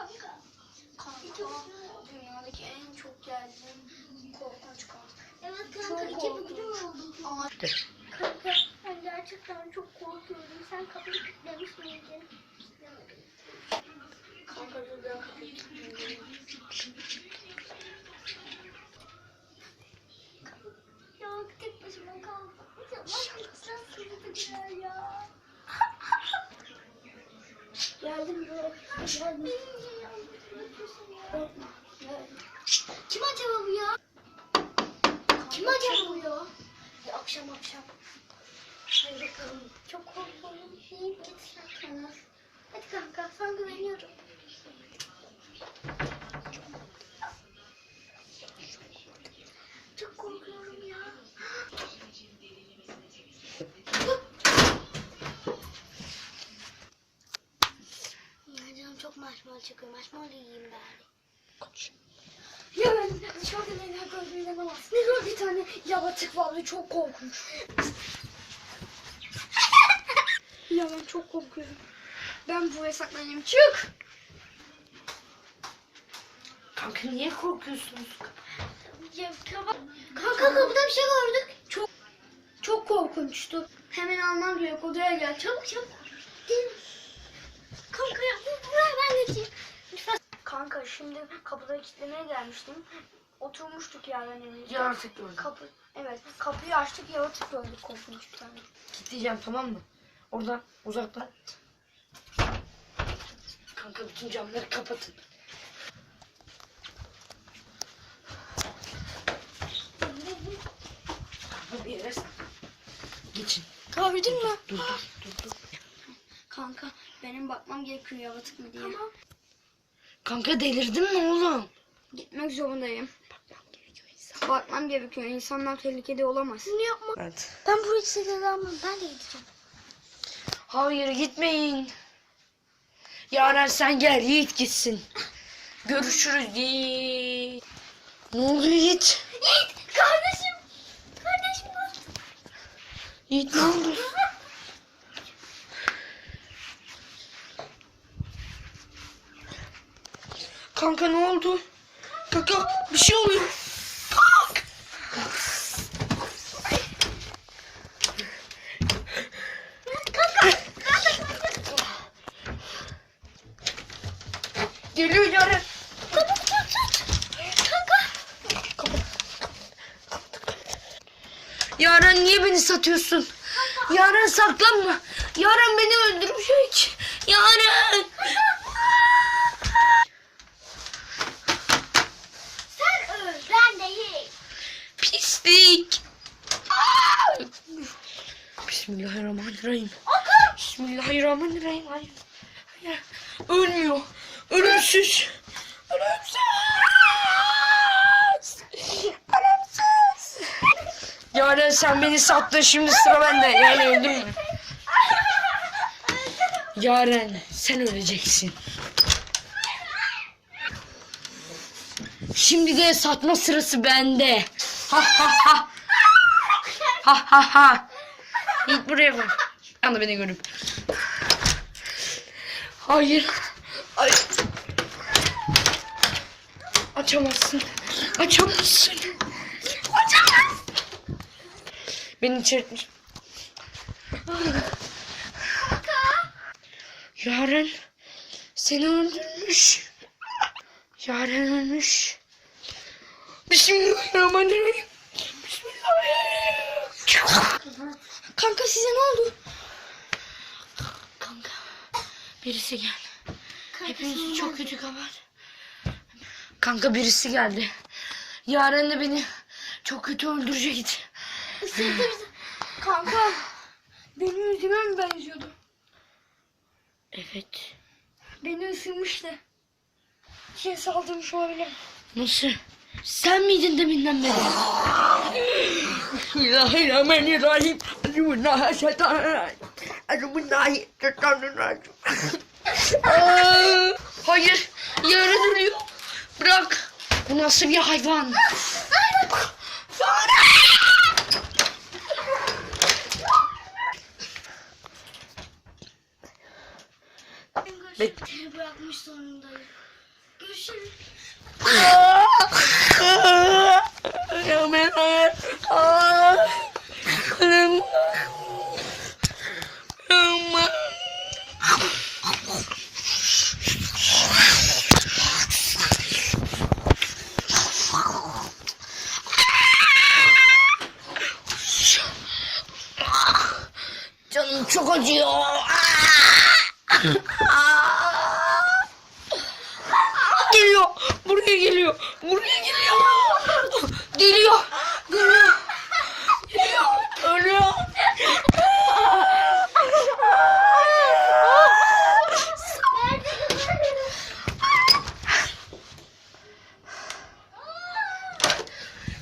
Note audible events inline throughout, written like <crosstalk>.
kanka. Dünyadaki en çok geldiğim korkunç kanka. Evet Çok kanka iki korkunç. bugün oldu. Kanka ben gerçekten çok korkuyorum. Sen kapıyı kilitlemiş miydin? Kanka dur ben kapıyı kilitleyeyim. Ya tek başıma kaldım. Ya bak nasıl sığdılar ya. Geldim böyle. Geldim. Kim acaba bu ya? Kim acaba bu ya? Ya akşam akşam. Hadi bakalım. Çok korkuyorum. İyi git sen kenar. Hadi kanka sana güveniyorum. Çok korkuyorum ya. Ya canım marshmallow çıkıyor. Marshmallow yiyeyim bari. Ya ben dışarıda neler gördüm inanamazsın. Ne gör bir tane yaratık vardı çok korkunç. <laughs> ya ben çok korkuyorum. Ben buraya saklanayım. Çık! Kanka niye korkuyorsunuz? Ya, kaba- Kanka kapıda bir şey gördük. Çok çok korkunçtu. Hemen almam gerek odaya gel. Çabuk çabuk. Değil mi? Kanka ya bu- buraya ben geçeyim. Lütfen. Kanka şimdi kapıda kilitlemeye gelmiştim. Oturmuştuk yani evimizde. Yaratık gördüm. Kapı, evet kapıyı açtık yaratık gördük korkunç bir tane. Kitleyeceğim tamam mı? Oradan uzaktan. Kanka bütün camları kapatın. Bir yere. Geçin. Gördün mü? Dur dur dur dur. Benim bakmam gerekiyor yaratık mı diye. Tamam. Kanka delirdin mi oğlum? Gitmek zorundayım. Bakmam gerekiyor. İnsanlar tehlikede olamaz. Bunu yapma. Evet. Ben bu ikisiyle almam. Ben de gideceğim. Hayır gitmeyin. Yaren sen gel Yiğit gitsin. Görüşürüz Yiğit. Ne oluyor Yiğit? Yiğit kardeşim. Kardeşim var. Yiğit ne oldu? Kanka ne oldu? Kanka bir şey oluyor. Kalk. Geliyor. Kanka. Yaren niye beni satıyorsun? Yaren saklanma. Yaren beni öldürecek. Yaren. Sen öl. Ben değil. Pislik. Aa! Bismillahirrahmanirrahim. Oku. Bismillahirrahmanirrahim. Hayır. Hayır. Ölmüyor. Ölümsüz. Ölümsüz. Ölümsüz. Yaren sen beni sattın şimdi sıra bende. Yani öldün mü? Yaren sen öleceksin. Şimdi de satma sırası bende. Ha ha ha. Ha ha ha. Buraya bak. Anda beni görüp. Hayır. Hayır. Açamazsın. Açamazsın. Açamazsın. Beni etmiş. Yaren seni öldürmüş. Yaren ölmüş. Bismillahirrahmanirrahim. Bismillahirrahmanirrahim. Kanka size ne oldu? Kanka birisi geldi. Hepiniz çok kötü haber. Kanka birisi geldi. Yaren de beni çok kötü öldürecekti. Isırdı bizi. Kanka benim yüzüme mi benziyordu? Evet. Beni ısırmıştı. Şey saldırmış olabilir. Nasıl? Sen miydin deminden beri? Bismillahirrahmanirrahim. Bismillahirrahmanirrahim. Bismillahirrahmanirrahim. Aa, Hayır. Yere duruyor. Bırak. Bu nasıl bir hayvan? Bek- Bırakmış sonundayım. Görüşürüz. Ya ben hayır. Aa, Benim. Ama. Canım çok acıyor. geliyor. Buraya geliyor. Buraya geliyor. Geliyor. Geliyor. Geliyor. Ölüyor.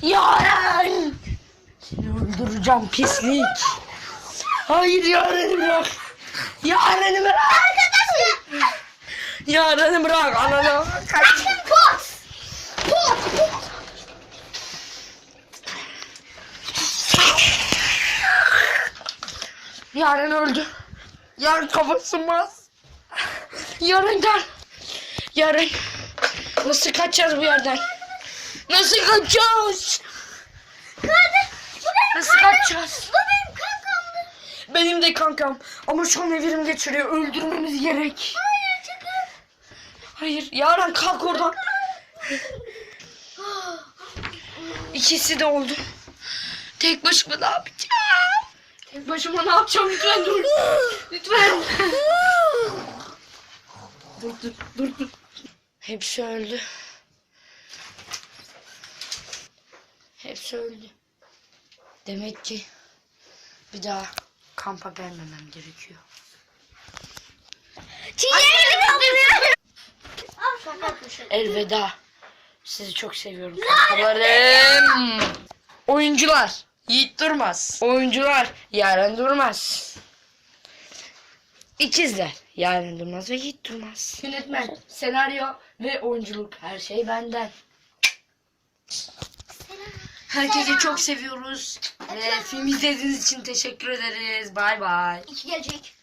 Yaren. Seni öldüreceğim pislik. Hayır Yaren'i bırak. Yaren'i bırak. Yaren'i bırak. Ananı. Kaç. Pot. Pot. Pot. Yaren öldü. Yaren kafası bas. Yaren gel. Yaren. Nasıl kaçacağız bu yerden? Nasıl kaçacağız? Nasıl kaçacağız? Bu benim kankamdı. Benim de kankam. Ama şu an evrim geçiriyor. Öldürmemiz gerek. Hayır çıkın. Hayır. Yaren kalk oradan. İkisi de oldu. Tek başıma ne yapacağım? Tek başıma ne yapacağım? Lütfen dur. Lütfen. dur dur dur dur. Hepsi öldü. Hepsi öldü. Demek ki bir daha kampa gelmemem gerekiyor. Elveda. Sizi çok seviyorum kankalarım. Oyuncular. Yiğit Durmaz. Oyuncular. Yaren Durmaz. İkizler. Yaren Durmaz ve Yiğit Durmaz. Yönetmen, senaryo ve oyunculuk. Her şey benden. Herkese çok seviyoruz. Ve film izlediğiniz için teşekkür ederiz. Bay bay. İki gelecek.